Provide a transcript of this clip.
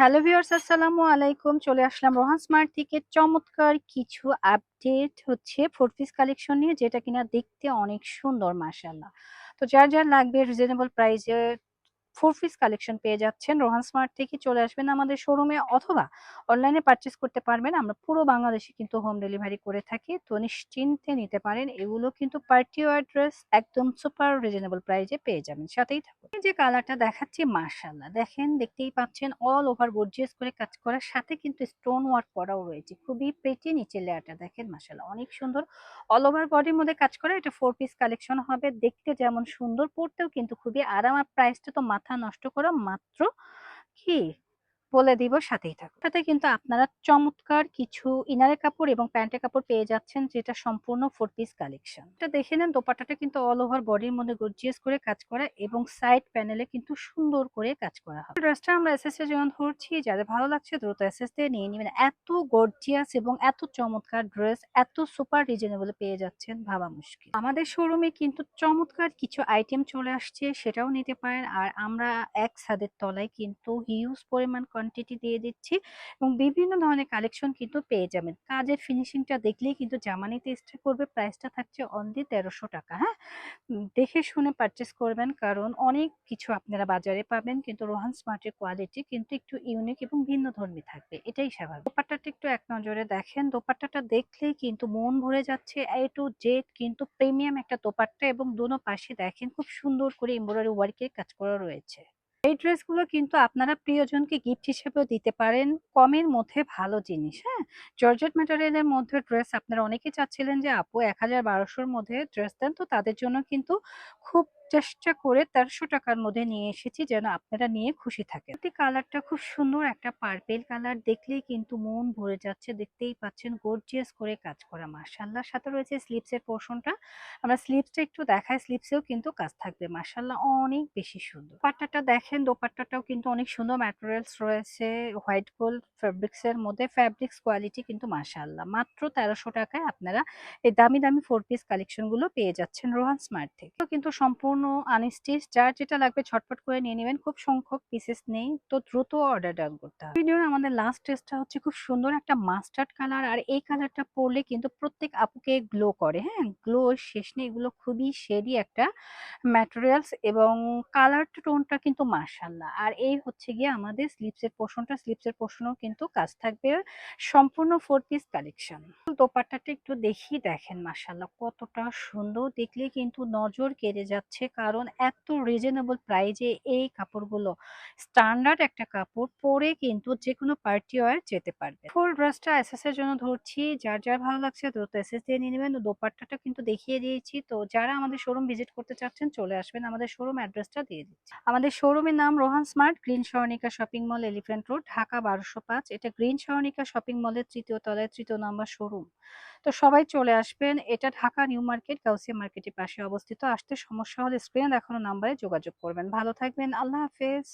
Hello viewers আসসালামু আলাইকুম। চলে আসলাম রোহান স্মার্ট থেকে। চমৎকার কিছু আপডেট হচ্ছে ফোর পিস কালেকশন নিয়ে, যেটা কিনা দেখতে অনেক সুন্দর মাসাল্লাহ তো যার যার লাগবে রিজনেবল প্রাইসে ফোর পিস কালেকশন পেয়ে যাচ্ছেন। রোহান স্মার্ট থেকে চলে আসবেন আমাদের শোরুমে অথবা অনলাইনে পারচেস করতে পারবেন। আমরা পুরো বাংলাদেশে কিন্তু হোম ডেলিভারি করে থাকি। তো নিশ্চিন্তে নিতে পারেন। এগুলো কিন্তু পার্টি ওয়ার একদম সুপার রিজনেবল প্রাইসে পেয়ে যাবেন। সাথেই থাকুন। যে কালারটা দেখাচ্ছি মার্শাল্লাহ দেখেন, দেখতেই পাচ্ছেন অল ওভার গর্জিয়াস করে কাজ করার সাথে কিন্তু স্টোন ওয়ার্ক করাও রয়েছে। খুবই প্রেটি নিচের লেয়ারটা দেখেন মার্শাল্লাহ অনেক সুন্দর। অল ওভার বডির মধ্যে কাজ করা, এটা ফোর পিস কালেকশন হবে। দেখতে যেমন সুন্দর পড়তেও কিন্তু খুবই আরাম। আর প্রাইসটা তো মাথা নষ্ট করা মাত্র? কি? বলে দিব, সাথেই থাকুন। সাথে কিন্তু আপনারা চমৎকার কিছু ইনারের কাপড় এবং প্যান্টের কাপড় পেয়ে যাচ্ছেন, যেটা সম্পূর্ণ ফোর পিস কালেকশন এটা দেখে নেন, দোপাট্টাটা কিন্তু অল ওভার বডির মধ্যে গর্জিয়াস করে কাজ করা এবং সাইড প্যানেলে কিন্তু সুন্দর করে কাজ করা হবে ড্রেসটা আমরা এসএস এ জন্য ধরছি, যাদের ভালো লাগছে দ্রুত এসএস দিয়ে নিয়ে নেবেন। এত গর্জিয়াস এবং এত চমৎকার ড্রেস এত সুপার রিজনেবল পেয়ে যাচ্ছেন, ভাবা মুশকিল। আমাদের শোরুমে কিন্তু চমৎকার কিছু আইটেম চলে আসছে, সেটাও নিতে পারেন। আর আমরা এক ছাদের তলায় কিন্তু হিউজ পরিমাণ কোয়ান্টিটি দিয়ে দিচ্ছি এবং বিভিন্ন ধরনের কালেকশন কিন্তু পেয়ে যাবেন। কাজের ফিনিশিংটা দেখলেই কিন্তু জামা নিতে ইচ্ছা করবে প্রাইসটা থাকছে অনলি তেরোশো টাকা হ্যাঁ? দেখে শুনে পারচেস করবেন কারণ অনেক কিছু আপনারা বাজারে পাবেন কিন্তু রোহান স্মার্টের কোয়ালিটি কিন্তু একটু ইউনিক এবং ভিন্ন ধর্মী থাকবে, এটাই স্বাভাবিক। দোপাট্টাটা একটু এক নজরে দেখেন, দোপাট্টাটা দেখলেই কিন্তু মন ভরে যাচ্ছে এ টু জেড কিন্তু প্রিমিয়াম একটা দোপাট্টা এবং দুনো পাশে দেখেন খুব সুন্দর করে এমব্রয়ডারি ওয়ার্কের কাজ করা রয়েছে। এই ড্রেসগুলো কিন্তু আপনারা প্রিয়জনকে গিফট হিসেবেও দিতে পারেন। কমের মধ্যে ভালো জিনিস হ্যাঁ? জর্জেট ম্যাটেরিয়ালের মধ্যে ড্রেস আপনারা অনেকে চাচ্ছিলেন যে, আপু, এক হাজার বারোশোর মধ্যে ড্রেস দেন। তো তাদের জন্য কিন্তু খুব চেষ্টা করে তেরোশো টাকার মধ্যে নিয়ে এসেছি যেন আপনারা নিয়ে খুশি থাকেন। কালারটা খুব সুন্দর একটা পার্পেল কালার দেখলেই কিন্তু মন ভরে যাচ্ছে। দেখতেই পাচ্ছেন গর্জিয়াস করে কাজ করা। মার্শাল্লাহ সাথে রয়েছে স্লিপসের পোর্শনটা আমরা স্লিপসটা একটু দেখাই। স্লিপসেও কিন্তু কাজ থাকবে। মার্শাল্লাহ অনেক বেশি সুন্দর। পাট্টাটা দেখেন, দোপাট্টাটাও কিন্তু অনেক সুন্দর। ম্যাটেরিয়ালস রয়েছে হোয়াইট গোল্ড ফেব্রিক্স এর মধ্যে। ফ্যাব্রিক্স কোয়ালিটি কিন্তু মার্শাল্লাহ মাত্র তেরোশো টাকায় আপনারা এই দামি দামি ফোর পিস কালেকশনগুলো পেয়ে যাচ্ছেন রোহান স্মার্ট থেকে। কিন্তু সম্পূর্ণ আনস্টিচ যার যেটা লাগবে ছটপট করে নিয়ে নেবেন, খুব সংখ্যক পিসেস নেই, তো দ্রুত অর্ডার ডান করতে হবে। ভিডিওর আমাদের লাস্ট টেস্টটা হচ্ছে খুব সুন্দর একটা মাস্টার্ড কালার আর এই কালারটা পরলে কিন্তু প্রত্যেক আপুকে গ্লো করে হ্যাঁ? গ্লো শেষ নেই, এগুলো খুবই শেডি একটা ম্যাটেরিয়ালস এবং কালার টোনটা কিন্তু মার্শাল্লাহ আর এই হচ্ছে গিয়ে আমাদের স্লিপসের পোর্শনটা স্লিপসের পোর্শনও কিন্তু কাজ থাকবে সম্পূর্ণ ফোর পিস কালেকশন দোপাট্টাটা একটু দেখি, দেখেন মার্শাল্লাহ কতটা সুন্দর, দেখলে কিন্তু নজর কেড়ে যাচ্ছে কারণ এত রিজনেবল প্রাইজে এই কাপড়গুলো স্ট্যান্ডার্ড একটা কাপড় পরে কিন্তু যে কোনো পার্টি ওয়ার যেতে পারবে। ফুল ড্রেসটা এসএস এর জন্য ধরছি, যার যার ভালো লাগছে দ্রুত এসএস দিয়ে নিয়ে নেবেন। দোপাট্টাটা কিন্তু দেখিয়ে দিয়েছি। তো যারা আমাদের শোরুম ভিজিট করতে চাচ্ছেন, চলে আসবেন। আমাদের শোরুম অ্যাড্রেসটা দিয়ে দিচ্ছি। আমাদের শোরুমের নাম Rohan smart green Saranika shopping mall elephant road Dhaka বারোশো পাঁচ। এটা গ্রিন সরণিকা শপিং মলের তৃতীয় তলায় তৃতীয় নম্বর শোরুম তো সবাই চলে আসবেন। এটা ঢাকা নিউ মার্কেট, গাউসিয়া মার্কেটের পাশে অবস্থিত। আসতে সমস্যা হলে স্ক্রিনে দেখানো নাম্বারে যোগাযোগ করবেন। ভালো থাকবেন আল্লাহ হাফেজ।